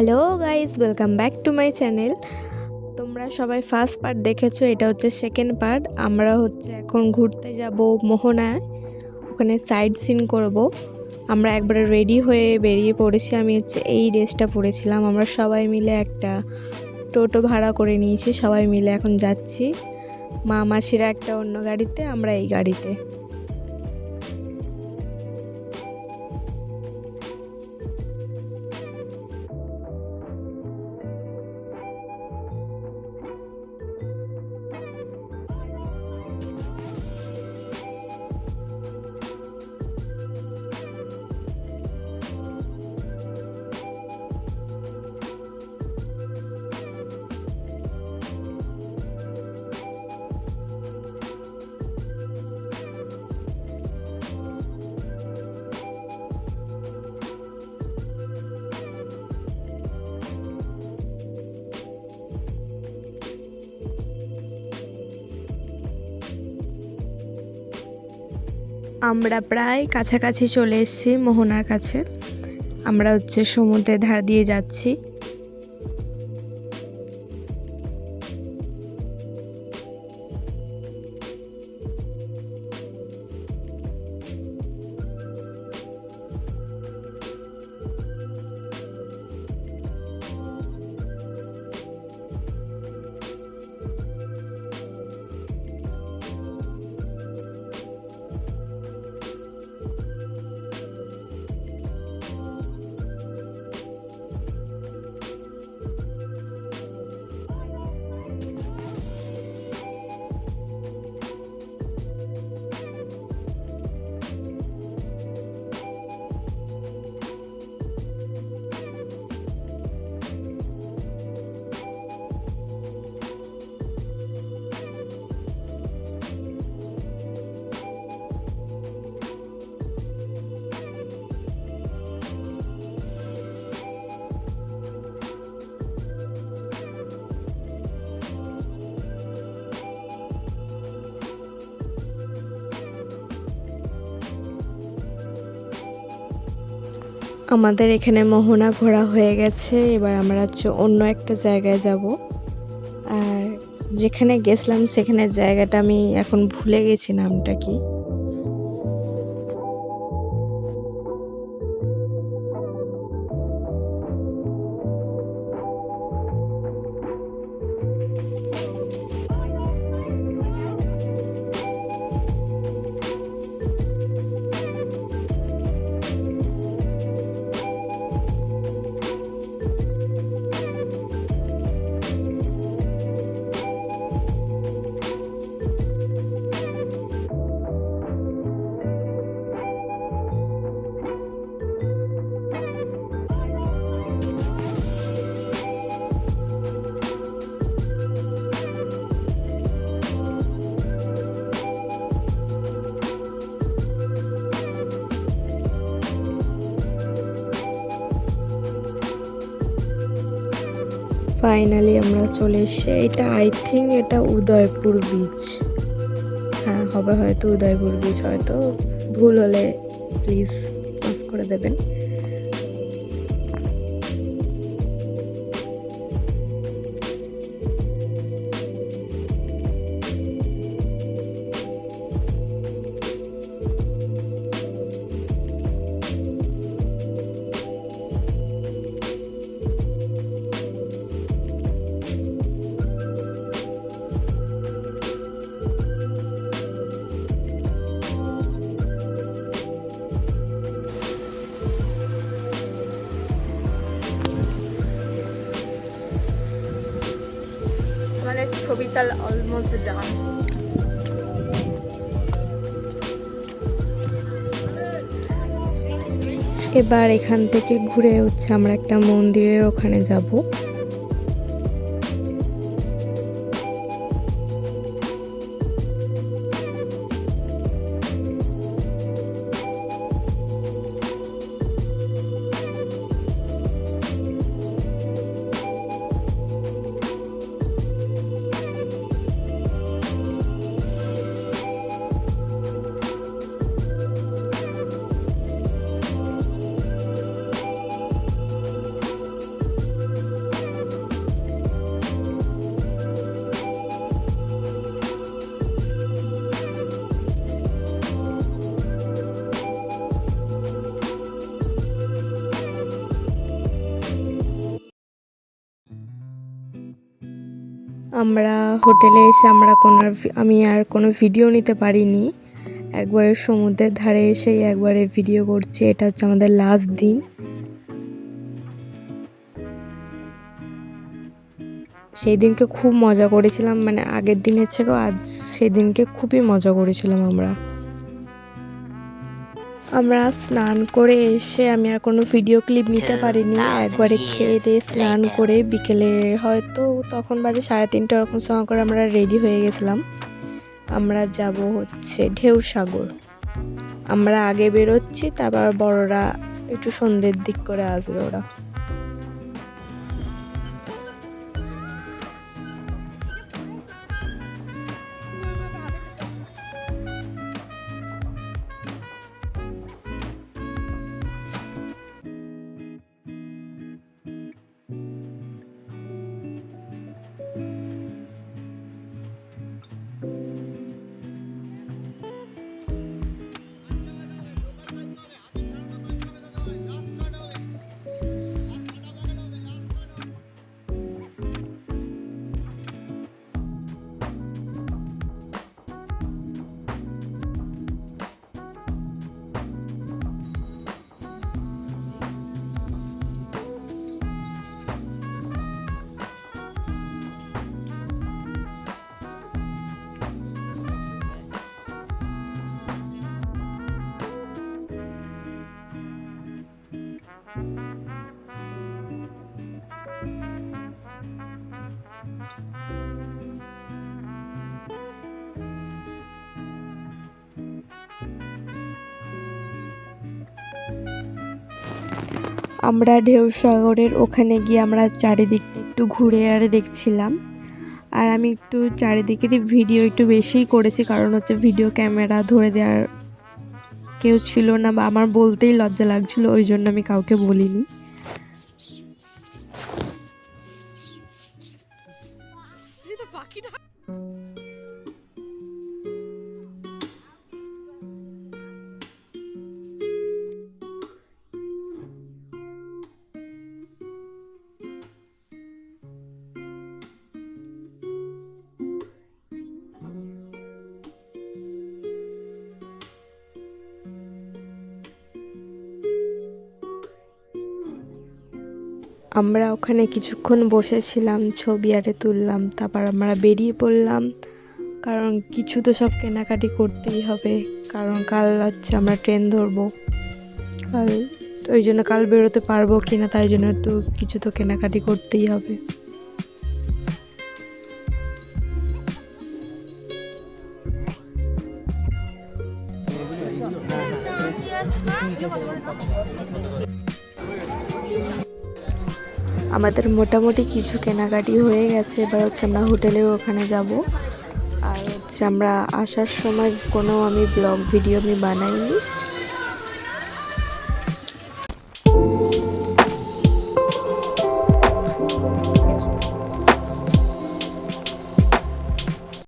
Hello guys welcome back to my channel তোমরা সবাই first part দেখেছ, এটা হচ্ছে সেকেন্ড পার্ট আমরা হচ্ছে এখন ঘুরতে যাব মোহনায়। ওখানে সাইড সিন করব। আমরা একবারে রেডি হয়ে বেরিয়ে পড়েছি। আমি হচ্ছে এই ড্রেসটা পরেছিলাম আমরা সবাই মিলে একটা টোটো ভাড়া করে নিয়েছি। সবাই মিলে এখন যাচ্ছি। মা মাসিরা একটা অন্য গাড়িতে, আমরা এই গাড়িতে। আমরা প্রায় কাছাকাছি চলে এসেছি মোহনার কাছে। আমরা হচ্ছে সমুদ্রের ধার দিয়ে যাচ্ছি। আমাদের এখানে মোহনা ঘোরা হয়ে গেছে, এবার আমরা হচ্ছে অন্য একটা জায়গায় যাব। আর যেখানে গেছিলাম সেখানে জায়গাটা আমি এখন ভুলে গেছি নামটা কি। ফাইনালি আমরা চলে এসেছি। এটা আই থিঙ্ক এটা উদয়পুর বিচ হ্যাঁ হবে হয়তো উদয়পুর বিচ হয়তো ভুল হলে প্লিজ মাফ করে দেবেন। ছবিতাল almost done. এবার এখান থেকে ঘুরে হচ্ছে আমরা একটা মন্দিরের ওখানে যাব আমরা হোটেলে এসে আমরা কোনো আমি আর কোনো ভিডিও নিতে পারিনি। একবারে সমুদ্রের ধারে এসেই একবারে ভিডিও করছি, এটা হচ্ছে আমাদের লাস্ট দিন। সেই দিনকে খুব মজা করেছিলাম মানে আগের দিনের থেকেও আজ সেদিনকে খুবই মজা করেছিলাম আমরা। আমরা স্নান করে এসে আমি আর কোনো ভিডিও ক্লিপ নিতে পারিনি। একবারে খেয়ে দিয়ে স্নান করে বিকেলে হয়তো তখন বাজে সাড়ে তিনটা ওরকম সময় করে আমরা রেডি হয়ে গেছিলাম। আমরা যাব হচ্ছে ঢেউ সাগর আমরা আগে বেরোচ্ছি তারপর বড়রা একটু সন্ধ্যের দিক করে আসবে ওরা। আমরা ঢেউ সাগরের ওখানে গিয়ে আমরা চারিদিকটা একটু ঘুরে আর দেখছিলাম। আর আমি একটু চারিদিকেরই ভিডিও একটু বেশিই করেছি, কারণ হচ্ছে ভিডিও ক্যামেরা ধরে দেওয়ার কেউ ছিল না বা আমার বলতেই লজ্জা লাগছিল, ওই জন্য আমি কাউকে বলিনি। আমরা ওখানে কিছুক্ষণ বসেছিলাম, ছবি আরে তুললাম, তারপর আমরা বেরিয়ে পড়লাম। কারণ কিছু তো সব কেনাকাটি করতেই হবে, কারণ কাল হচ্ছে আমরা ট্রেন ধরবো। কাল ওই জন্য কাল বেরোতে পারব কি না তাই জন্য তো কিছু তো কেনাকাটি করতেই হবে। আমাদের মোটামুটি কিছু কেনাকাটি হয়ে গেছে। এবার হচ্ছে আমরা হোটেলের ওখানে যাব। আর হচ্ছে আমরা আসার সময় কোনো আমি ব্লগ, ভিডিও আমি বানাইনি।